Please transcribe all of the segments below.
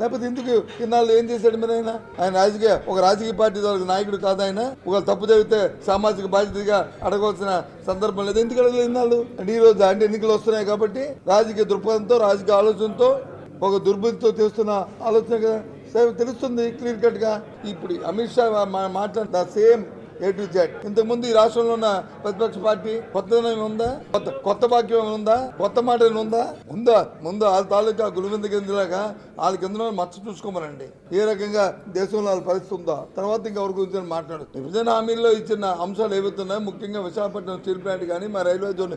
లేకపోతే ఎందుకు ఇన్నాళ్ళు ఏం చేశాడు మీరు ఆయన? ఆయన రాజకీయ ఒక రాజకీయ పార్టీ వాళ్ళకి నాయకుడు కాదు ఆయన. ఒక తప్పు జరిగితే సామాజిక బాధ్యతగా అడగవలసిన సందర్భం లేదు. ఎందుకు అడగలేదు ఇన్నాళ్ళు? అంటే ఈ రోజు అంటే ఎన్నికలు వస్తున్నాయి కాబట్టి రాజకీయ దృక్పథంతో రాజకీయ ఆలోచనతో ఒక దుర్బుద్ధితో చేస్తున్న ఆలోచన కదా. సరే తెలుస్తుంది క్లియర్ కట్గా ఇప్పుడు అమిత్ షా మా- మాట్లాడిన సేమ్ ఏ టు జెడ్ ఇంతకుముందు ఈ రాష్ట్రంలో ఉన్న ప్రతిపక్ష పార్టీ కొత్త ఉందా? కొత్త కొత్త వాక్యం ఉందా? కొత్త మాట ఉందా? ఉందా? ముందు వాళ్ళ తాలూకా గురువింద కిందలాగా వాళ్ళ కింద మచ్చ చూసుకోమనండి. ఏ రకంగా దేశంలో వాళ్ళ పరిస్థితి ఉందా. తర్వాత ఇంకా ఎవరి గురించి మాట్లాడు. విభజన హామీల్లో ఇచ్చిన అంశాలు ఏవైతున్నాయో ముఖ్యంగా విశాఖపట్నం స్టీల్ ప్లాంట్ కానీ మా రైల్వే జోన్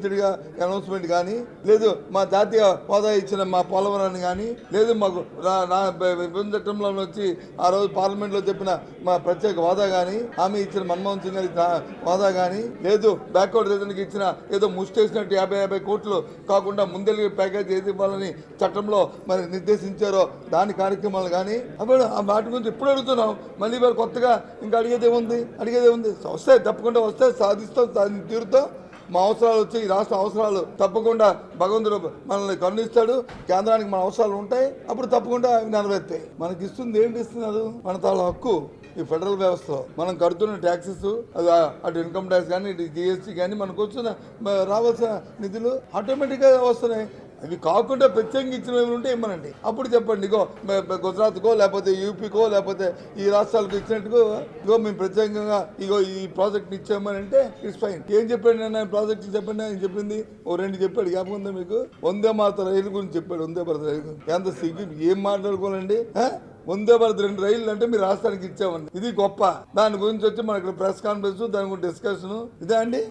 ఫుల్గా అనౌన్స్మెంట్ కానీ లేదు మా జాతీయ హోదా ఇచ్చిన మా పోలవరాన్ని కానీ లేదు మాకు రా- నా విభజన చట్టంలో వచ్చి ఆ రోజు పార్లమెంట్లో చెప్పిన మా ప్రత్యేక హోదా కానీ హామీ ఇచ్చిన మన్మోహన్ సింగ్ గారి హోదా కానీ లేదు బ్యాక్వర్డ్ రీజన్కి ఇచ్చిన ఏదో ముష్టేసినట్టు యాభై యాభై కోట్లు కాకుండా ముందెళ్ళి ప్యాకేజ్ ఏది ఇవ్వాలని చట్టంలో మరి నిర్దేశించారో దాని కార్యక్రమాలు కానీ అప్పుడు ఆ వాటి గురించి ఇప్పుడు అడుగుతున్నాం. మళ్ళీ వారు కొత్తగా ఇంకా అడిగేదే ఉంది అడిగేది ఉంది వస్తాయి తప్పకుండా వస్తే సాధిస్తాం సాధి- తీరుతాం. మా అవసరాలు వచ్చి ఈ రాష్ట్ర అవసరాలు తప్పకుండా భగవంతుడు మనల్ని కరుణిస్తాడు. కేంద్రానికి మన అవసరాలు ఉంటాయి. అప్పుడు తప్పకుండా అవి నెరవేరుతాయి. మనకి ఇస్తుంది ఏంటి ఇస్తున్నారు మన తాళ్ళ హక్కు. ఈ ఫెడరల్ వ్యవస్థలో. మనం కడుతున్న ట్యాక్సెస్ అది అటు ఇన్కమ్ ట్యాక్స్ కానీ ఇటు జిఎస్టీ కానీ మనకు వచ్చిన రావాల్సిన నిధులు ఆటోమేటిక్గా వస్తున్నాయి. అవి కాకుండా ప్రత్యేకంగా ఇచ్చినవి ఉంటే ఇమ్మనండి. అప్పుడు చెప్పండి ఇగో గుజరాత్కో లేకపోతే యూపీకో లేకపోతే ఈ రాష్ట్రాలకు ఇచ్చినట్టుగో ఇగో మేము ప్రత్యేకంగా ఇగో ఈ ప్రాజెక్ట్ ఇచ్చామని అంటే ఇట్స్ ఫైన్. ఏం చెప్పాడు నేను ప్రాజెక్ట్ చెప్పండి ఆయన చెప్పింది? ఓ రెండు చెప్పాడు జ్ఞాపకం ఉందా మీకు? వందే మాత రైలు గురించి చెప్పాడు వందే భారత రైలు ఎంత సిగ్గు ఏం మాట్లాడుకోవాలండి? భారత్ రెండు రైళ్ళు అంటే మీరు రాష్ట్రానికి ఇచ్చామండి ఇది గొప్ప. దాని గురించి వచ్చి మనకి ప్రెస్ కాన్ఫరెన్స్ దాని గురించి డిస్కషన్. ఇదే అండి?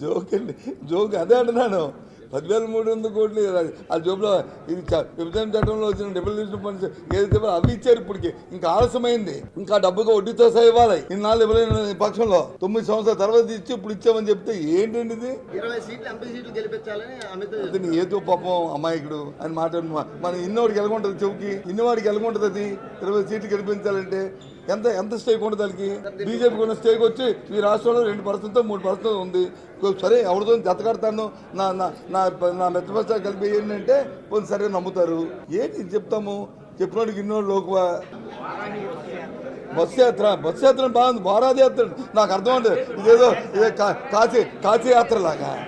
జోక్ అండి. జోక్ అదే అంటున్నాను. పదివేల మూడు వందల కోట్లు ఆ జోబులో ఇది విభజన చట్టంలో వచ్చిన డెవల్యూషన్ ఫండ్స్ ఏదైతే అవి ఇచ్చారు ఇప్పటికి. ఇంకా ఆలస్యమైంది. ఇంకా డబ్బుగా వడ్డీతో సహా ఇవ్వాలి. ఇన్నాళ్ళు ఇవ్వలేని పక్షంలో తొమ్మిది సంవత్సరాల తర్వాత ఇచ్చి ఇప్పుడు ఇచ్చామని చెప్తే ఏంటండి ఇది? ఇరవై సీట్లు ఎంపీ సీట్లు గెలిపించాలని అమిత్ అతను ఏదో పాపం అమాయకుడు అని మాట మన ఇన్నోడికి ఎలాగుంటుంది చెవుకి? ఇన్నవాడికి ఎలాగుంటుంది అది? ఇరవై సీట్లు గెలిపించాలంటే ఎంత ఎంత స్టేక్ ఉంటుంది దానికి? బీజేపీకి ఉన్న స్టేక్ వచ్చి ఈ రాష్ట్రంలో రెండు పర్సెంట్ మూడు పర్సెంట్ ఉంది. సరే ఎవరితో జతకడతాను నా నా నా నా మెత్తపస్తా కలిపి ఏంటంటే కొంచెం సరే నమ్ముతారు. ఏంటి చెప్తాము? చెప్పినోడికి ఇన్నోడు లోకువా? బస్సు యాత్ర బస్సు యాత్ర బాగుంది. బారాది యాత్ర. నాకు అర్థం ఉండదు ఇదేదో ఇదే కా- కాశీ కాశీ యాత్ర లాగా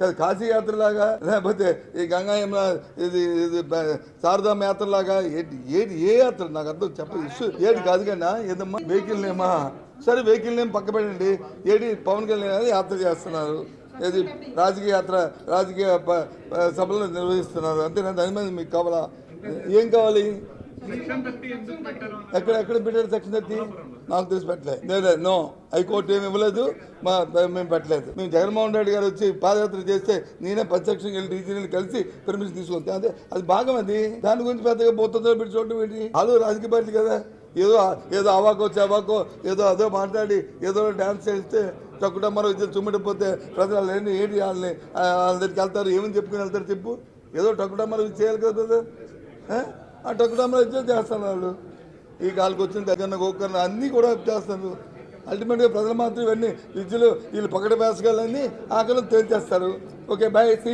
కాదు కాశీ యాత్ర లాగా లేకపోతే ఈ గంగా యమున ఇది ఇది బ- శారదామ యాత్ర లాగా ఏంటి ఏది ఏ యాత్ర? నాకు అర్థం చెప్ప ఇష్యూ ఏది కాదు కన్నా ఏదమ్మా? వెహికల్ నేమా సరే వెహికల్ నేమ్ పక్క పెట్టండి. ఏడి పవన్ కళ్యాణ్ అనేది యాత్ర చేస్తున్నారు. ఏది రాజకీయ యాత్ర రాజకీయ సభలను సభలు నిర్వహిస్తున్నారు. అంతేనా? దాని మీద మీకు కావాలా? ఏం కావాలి? ఎక్కడ ఎక్కడ పెట్టారు సెక్షన్ థర్టీ? నాకు తెలిసి పెట్టలేదు లేదు నో. హైకోర్టు ఏమి ఇవ్వలేదు. మా మేము పెట్టలేదు. మేము జగన్మోహన్ రెడ్డి గారు వచ్చి పాదయాత్ర చేస్తే నేనే ప్రత్యక్షంగా వెళ్ళి రీజనల్ కలిసి పర్మిషన్ తీసుకుంటాను అదే అది భాగం అది. దాని గురించి పెద్దగా పోతుందో పెట్టి చూడటం ఏంటి? వాళ్ళు రాజకీయ పార్టీ కదా. ఏదో ఏదో అవాకో చవాకో ఏదో అదో మాట్లాడి ఏదో డ్యాన్స్ చేస్తే చక్కుట మరో ఇద్దరు చుమ్మిడిపోతే ప్రజలు వాళ్ళని ఏంటి ఏంటి వాళ్ళని వాళ్ళ దగ్గరికి వెళ్తారు. ఏమని చెప్పుకుని వెళ్తారు చెప్పు. ఏదో టక్కుట చేయాలి కదా ఆ? ఆ ఇచ్చే చేస్తారు వాళ్ళు. ఈ కాళ్ళకి వచ్చిన దగ్గర గోకర్ణ అన్నీ కూడా చేస్తారు అల్టిమేట్గా ప్రజలు మాత్రం ఇవన్నీ విద్యలు వీళ్ళు పకడ వేసగాళ్ళని ఆకలి తేల్చేస్తారు. Okay bye see